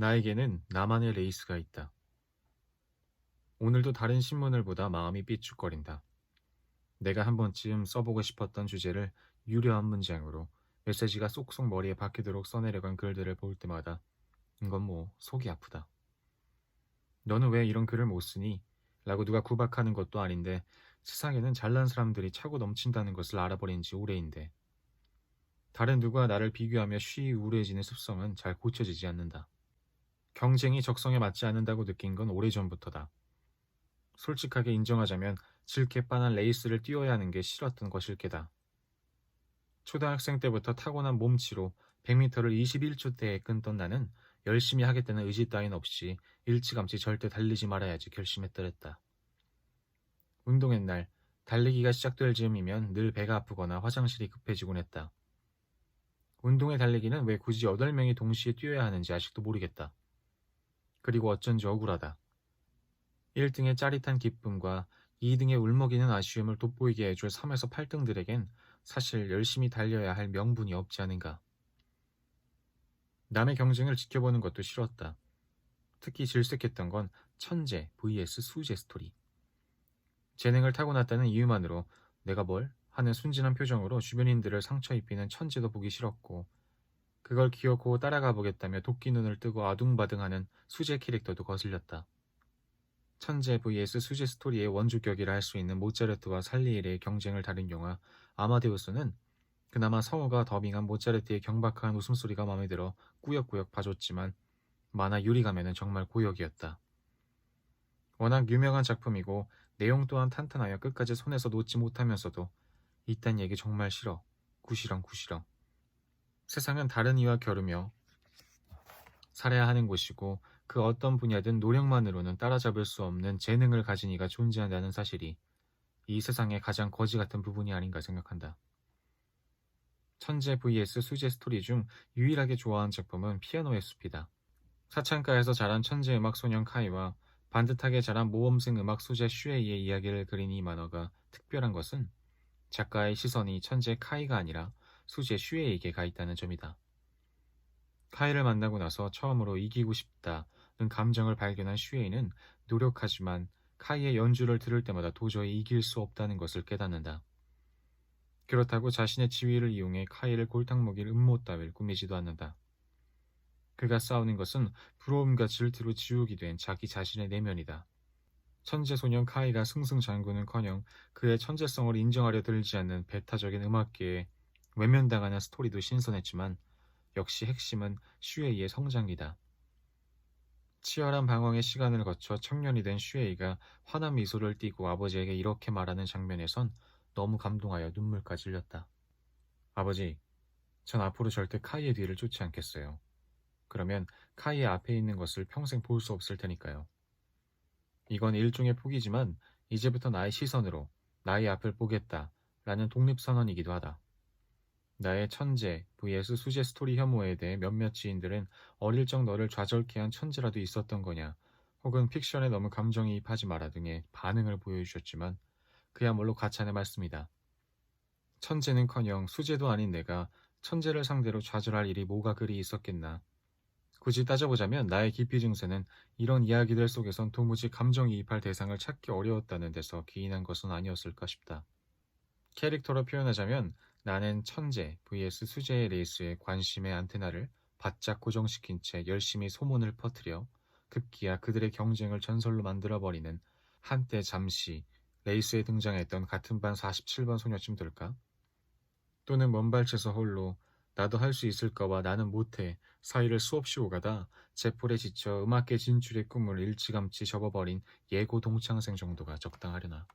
나에게는 나만의 레이스가 있다. 오늘도 다른 신문을 보다 마음이 삐죽거린다. 내가 한 번쯤 써보고 싶었던 주제를 유려한 문장으로 메시지가 쏙쏙 머리에 박히도록 써내려간 글들을 볼 때마다 이건 뭐 속이 아프다. 너는 왜 이런 글을 못 쓰니? 라고 누가 구박하는 것도 아닌데 세상에는 잘난 사람들이 차고 넘친다는 것을 알아버린 지 오래인데 다른 누가 나를 비교하며 쉬이 우울해지는 습성은 잘 고쳐지지 않는다. 경쟁이 적성에 맞지 않는다고 느낀 건 오래전부터다. 솔직하게 인정하자면 질게 빤한 레이스를 뛰어야 하는 게 싫었던 것일 게다. 초등학생 때부터 타고난 몸치로 100m를 21초대에 끊던 나는 열심히 하겠다는 의지 따윈 없이 일찌감치 절대 달리지 말아야지 결심했더랬다. 운동의 날 달리기가 시작될 즈음이면 늘 배가 아프거나 화장실이 급해지곤 했다. 운동회 달리기는 왜 굳이 8명이 동시에 뛰어야 하는지 아직도 모르겠다. 그리고 어쩐지 억울하다. 1등의 짜릿한 기쁨과 2등의 울먹이는 아쉬움을 돋보이게 해줄 3에서 8등들에겐 사실 열심히 달려야 할 명분이 없지 않은가. 남의 경쟁을 지켜보는 것도 싫었다. 특히 질색했던 건 천재 vs 수재 스토리. 재능을 타고났다는 이유만으로 내가 뭘 하는 순진한 표정으로 주변인들을 상처 입히는 천재도 보기 싫었고 그걸 기어코 따라가 보겠다며 도끼 눈을 뜨고 아둥바둥하는 수재 캐릭터도 거슬렸다. 천재 vs 수재 스토리의 원주격이라 할 수 있는 모차르트와 살리에르의 경쟁을 다룬 영화 아마데우스는 그나마 성우가 더빙한 모차르트의 경박한 웃음소리가 마음에 들어 꾸역꾸역 봐줬지만 만화 유리가면은 정말 고역이었다. 워낙 유명한 작품이고 내용 또한 탄탄하여 끝까지 손에서 놓지 못하면서도 이딴 얘기 정말 싫어. 구시렁 구시렁. 세상은 다른 이와 겨루며 살아야 하는 곳이고 그 어떤 분야든 노력만으로는 따라잡을 수 없는 재능을 가진 이가 존재한다는 사실이 이 세상의 가장 거지 같은 부분이 아닌가 생각한다. 천재 vs 수재 스토리 중 유일하게 좋아하는 작품은 피아노의 숲이다. 사창가에서 자란 천재 음악 소년 카이와 반듯하게 자란 모험생 음악 소재 슈에이의 이야기를 그린 이 만화가 특별한 것은 작가의 시선이 천재 카이가 아니라 수재 슈에에게 가 있다는 점이다. 카이를 만나고 나서 처음으로 이기고 싶다는 감정을 발견한 슈에이는 노력하지만 카이의 연주를 들을 때마다 도저히 이길 수 없다는 것을 깨닫는다. 그렇다고 자신의 지위를 이용해 카이를 골탕 먹일 음모 따위를 꾸미지도 않는다. 그가 싸우는 것은 부러움과 질투로 지옥이 된 자기 자신의 내면이다. 천재 소년 카이가 승승장구는커녕 그의 천재성을 인정하려 들지 않는 배타적인 음악계에 외면당하는 스토리도 신선했지만 역시 핵심은 슈에이의 성장이다. 치열한 방황의 시간을 거쳐 청년이 된 슈에이가 환한 미소를 띠고 아버지에게 이렇게 말하는 장면에선 너무 감동하여 눈물까지 흘렸다. 아버지, 전 앞으로 절대 카이의 뒤를 쫓지 않겠어요. 그러면 카이의 앞에 있는 것을 평생 볼 수 없을 테니까요. 이건 일종의 포기지만 이제부터 나의 시선으로 나의 앞을 보겠다 라는 독립선언이기도 하다. 나의 천재 vs 수재 스토리 혐오에 대해 몇몇 지인들은 어릴 적 너를 좌절케 한 천재라도 있었던 거냐 혹은 픽션에 너무 감정이입하지 마라 등의 반응을 보여주셨지만 그야말로 가찬의 말씀이다. 천재는커녕 수재도 아닌 내가 천재를 상대로 좌절할 일이 뭐가 그리 있었겠나 굳이 따져보자면 나의 기피 증세는 이런 이야기들 속에선 도무지 감정이입할 대상을 찾기 어려웠다는 데서 기인한 것은 아니었을까 싶다. 캐릭터로 표현하자면 나는 천재 vs 수재의 레이스에 관심의 안테나를 바짝 고정시킨 채 열심히 소문을 퍼뜨려 급기야 그들의 경쟁을 전설로 만들어버리는 한때 잠시 레이스에 등장했던 같은 반 47번 소녀쯤 될까? 또는 먼발치에서 홀로 나도 할 수 있을까와 나는 못해 사이를 수없이 오가다 제폴에 지쳐 음악계 진출의 꿈을 일찌감치 접어버린 예고 동창생 정도가 적당하려나.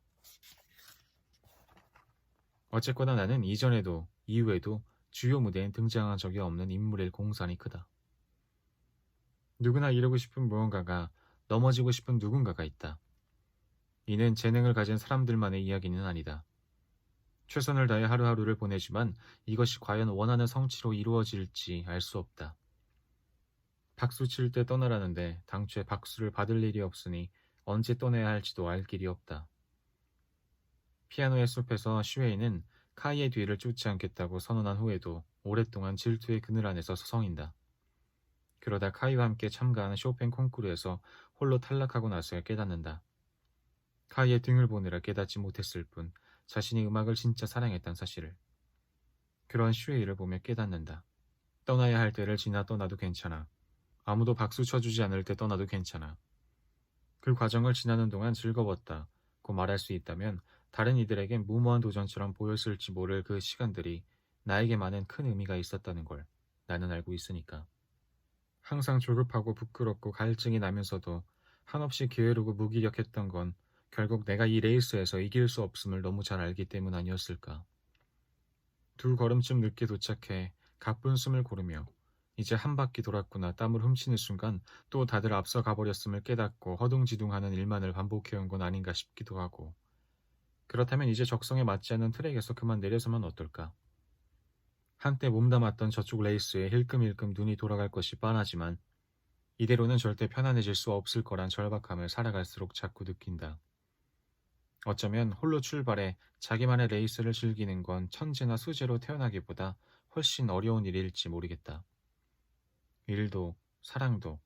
어쨌거나 나는 이전에도 이후에도 주요 무대엔 등장한 적이 없는 인물일 공산이 크다. 누구나 이루고 싶은 무언가가 넘어지고 싶은 누군가가 있다. 이는 재능을 가진 사람들만의 이야기는 아니다. 최선을 다해 하루하루를 보내지만 이것이 과연 원하는 성취로 이루어질지 알 수 없다. 박수 칠 때 떠나라는데 당초에 박수를 받을 일이 없으니 언제 떠나야 할지도 알 길이 없다. 피아노의 숲에서 슈웨이는 카이의 뒤를 쫓지 않겠다고 선언한 후에도 오랫동안 질투의 그늘 안에서 서성인다. 그러다 카이와 함께 참가하는 쇼팽 콩쿠르에서 홀로 탈락하고 나서야 깨닫는다. 카이의 등을 보느라 깨닫지 못했을 뿐 자신이 음악을 진짜 사랑했단 사실을. 그런 슈에이를 보며 깨닫는다. 떠나야 할 때를 지나 떠나도 괜찮아. 아무도 박수 쳐주지 않을 때 떠나도 괜찮아. 그 과정을 지나는 동안 즐거웠다. 고 말할 수 있다면 다른 이들에겐 무모한 도전처럼 보였을지 모를 그 시간들이 나에게만은 큰 의미가 있었다는 걸 나는 알고 있으니까. 항상 조급하고 부끄럽고 갈증이 나면서도 한없이 게으르고 무기력했던 건 결국 내가 이 레이스에서 이길 수 없음을 너무 잘 알기 때문 아니었을까. 두 걸음쯤 늦게 도착해 가쁜 숨을 고르며 이제 한 바퀴 돌았구나 땀을 훔치는 순간 또 다들 앞서 가버렸음을 깨닫고 허둥지둥하는 일만을 반복해온 건 아닌가 싶기도 하고 그렇다면 이제 적성에 맞지 않는 트랙에서 그만 내려서면 어떨까? 한때 몸담았던 저쪽 레이스에 힐끔힐끔 눈이 돌아갈 것이 뻔하지만 이대로는 절대 편안해질 수 없을 거란 절박함을 살아갈수록 자꾸 느낀다. 어쩌면 홀로 출발해 자기만의 레이스를 즐기는 건 천재나 수재로 태어나기보다 훨씬 어려운 일일지 모르겠다. 일도 사랑도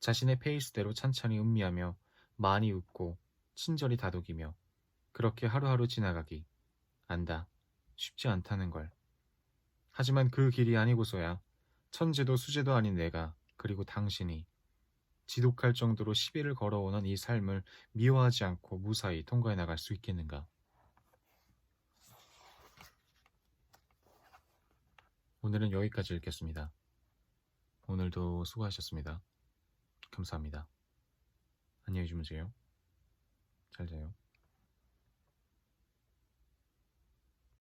자신의 페이스대로 찬찬히 음미하며 많이 웃고 친절히 다독이며 그렇게 하루하루 지나가기 안다 쉽지 않다는 걸 하지만 그 길이 아니고서야 천재도 수재도 아닌 내가 그리고 당신이 지독할 정도로 시비를 걸어오는 이 삶을 미워하지 않고 무사히 통과해 나갈 수 있겠는가? 오늘은 여기까지 읽겠습니다. 오늘도 수고하셨습니다. 감사합니다. 안녕히 주무세요. 잘 자요.